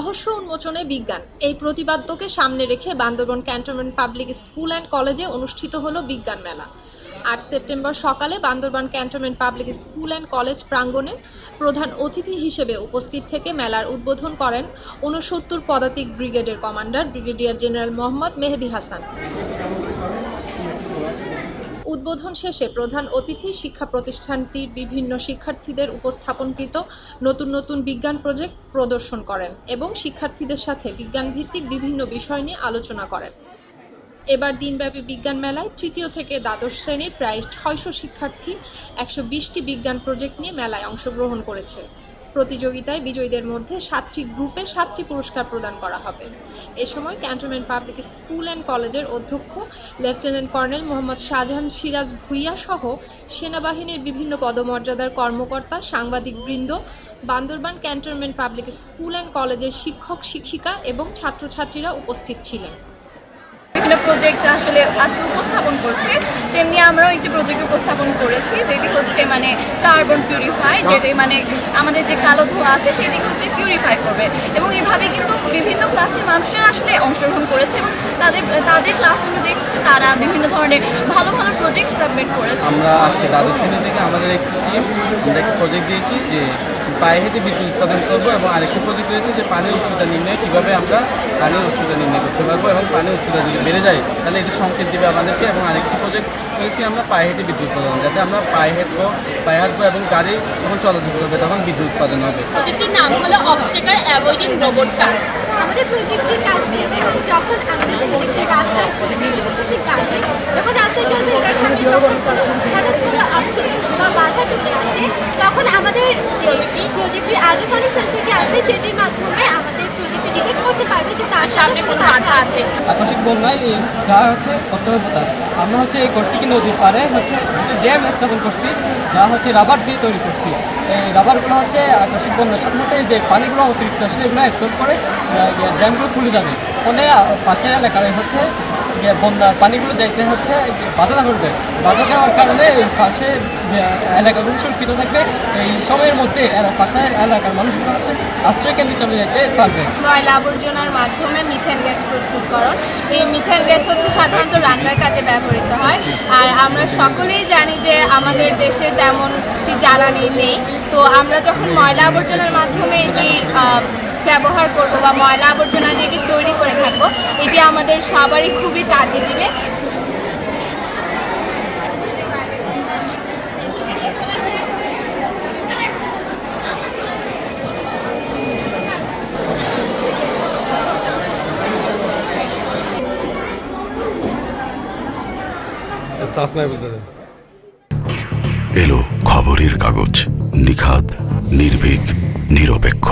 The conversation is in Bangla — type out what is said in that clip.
রহস্য উন্মোচনে বিজ্ঞান। এই প্রতিপাদ্যকে সামনে রেখে Bandarban cantonment public school and কলেজে অনুষ্ঠিত হলো বিজ্ঞান মেলা। আট সেপ্টেম্বর সকালে Bandarban cantonment public school and college প্রাঙ্গণে প্রধান অতিথি হিসেবে উপস্থিত থেকে মেলার উদ্বোধন করেন ঊনসত্তর পদাতিক ব্রিগেডের commander brigadier general Mohammad Mehedi Hasan. উদ্বোধন শেষে প্রধান অতিথি শিক্ষা প্রতিষ্ঠানটির বিভিন্ন শিক্ষার্থীদের উপস্থাপনকৃত নতুন নতুন বিজ্ঞান প্রজেক্ট প্রদর্শন করেন এবং শিক্ষার্থীদের সাথে বিজ্ঞানভিত্তিক বিভিন্ন বিষয় নিয়ে আলোচনা করেন। এবার দিনব্যাপী বিজ্ঞান মেলায় তৃতীয় থেকে দ্বাদশ শ্রেণির প্রায় ছয়শো শিক্ষার্থী একশো বিশটি বিজ্ঞান প্রজেক্ট নিয়ে মেলায় অংশগ্রহণ করেছে। প্রতিযোগিতায় বিজয়ীদের মধ্যে সাতটি গ্রুপে সাতটি পুরস্কার প্রদান করা হবে। এ সময় ক্যান্টনমেন্ট পাবলিক স্কুল অ্যান্ড কলেজের অধ্যক্ষ, লেফটেন্যান্ট কর্নেল মোহাম্মদ শাহজাহান সিরাজ ভুইয়া সহ সেনাবাহিনীর বিভিন্ন পদমর্যাদার কর্মকর্তা সাংবাদিকবৃন্দ Bandarban cantonment public school and কলেজের শিক্ষক, শিক্ষিকা এবং ছাত্রছাত্রীরা উপস্থিত ছিলেন। বিভিন্ন প্রজেক্ট আসলে আজকে উপস্থাপন করছে। তেমনি আমরাও একটি প্রজেক্ট উপস্থাপন করেছি যেটি হচ্ছে মানে কার্বন পিউরিফাই যেটি মানে আমাদের যে কালো ধোঁয়া আছে সেটি হচ্ছে পিউরিফাই করবে। এবং এভাবে কিন্তু বিভিন্ন ক্লাসের মানুষরা আসলে অংশগ্রহণ করেছে এবং তাদের তাদের ক্লাস অনুযায়ী হচ্ছে তারা বিভিন্ন ধরনের ভালো ভালো প্রজেক্ট সাবমিট করেছে। আমরা আজকে দ্বাদশ শ্রেণি থেকে আমাদের একটি টিম প্রজেক্ট দিয়েছি যে পায়ে হেঁটে বিদ্যুৎ উৎপাদন করব এবং আরেকটি প্রজেক্ট রয়েছে যে পানির উচ্চতা নির্ণয় কীভাবে আমরা পানির উচ্চতা নির্ণয় করতে পারব এবং পানির উচ্চতা যদি বেড়ে যায় তাহলে এটি সংকেত দেবে আমাদেরকে এবং আরেকটি প্রজেক্ট রয়েছে আমরা পায়ে হেঁটে বিদ্যুৎ উৎপাদন যাতে আমরা পায়ে হেঁটবো পায়ে হাঁটবো এবং গাড়ি যখন চলাচল করবে তখন বিদ্যুৎ উৎপাদন হবে। প্রজেক্টটির নাম হলো অবস্টেকার অ্যাভয়েডিং রোবট কার আমাদের প্রজেক্টের কাজ বের হচ্ছে যখন আমাদের প্রজেক্টের রাস্তায় গাড়ি যখন রাস্তায় চলবে এটার সামনে যখন কোনো হঠাৎ কোনো অবস্টেকেল বা বাধা চলে আসে তখন আমাদের যে প্রজেক্টের আল্ট্রাসনিক সেন্সরটি আছে সেটির মাধ্যমে আমাদের প্রজেক্টে ডিটেক্ট করতে পারবে যে তার সামনে কোনো বাধা আছে? আকস্মিক বন্যায় যা হচ্ছে কর্তব্যতা আমরা হচ্ছে এই করছি কি নদীর পাড়ে হচ্ছে একটা ড্যাম স্থাপন করছি যা হচ্ছে রাবার দিয়ে তৈরি করছি। এই রাবারগুলো হচ্ছে আকস্মিক বন্যার সাথে সাথে যে পানিগুলো অতিরিক্ত আসলে এগুলো অ্যাবজর্ব করে ড্যামগুলো ফুলে যাবে। ফলে পাশের এলাকার হচ্ছে বন্যার পানিগুলো যাইতে হচ্ছে বাধা করবে। বাধা দেওয়ার কারণে এই পাশে এলাকাগুলো সুরক্ষিত থাকবে। এই সময়ের মধ্যে পাশের এলাকার মানুষগুলো হচ্ছে আশ্রয় কেন্দ্রে চলে যেতে পারবে। ময়লা আবর্জনার মাধ্যমে মিথেন গ্যাস প্রস্তুতকরণ। এই মিথেন গ্যাস হচ্ছে সাধারণত রান্নার কাজে ব্যবহৃত হয়। আর আমরা সকলেই জানি যে আমাদের দেশে তেমনটি জ্বালানি নেই। তো আমরা যখন ময়লা আবর্জনার মাধ্যমে এটি ব্যবহার করব বা ময়লা আবর্জনা যেটি তৈরি করে থাকব এটি আমাদের সবারই খুবই কাজে দিবে। এলো খবরের কাগজ নিখাদ নির্ভীক নিরপেক্ষ।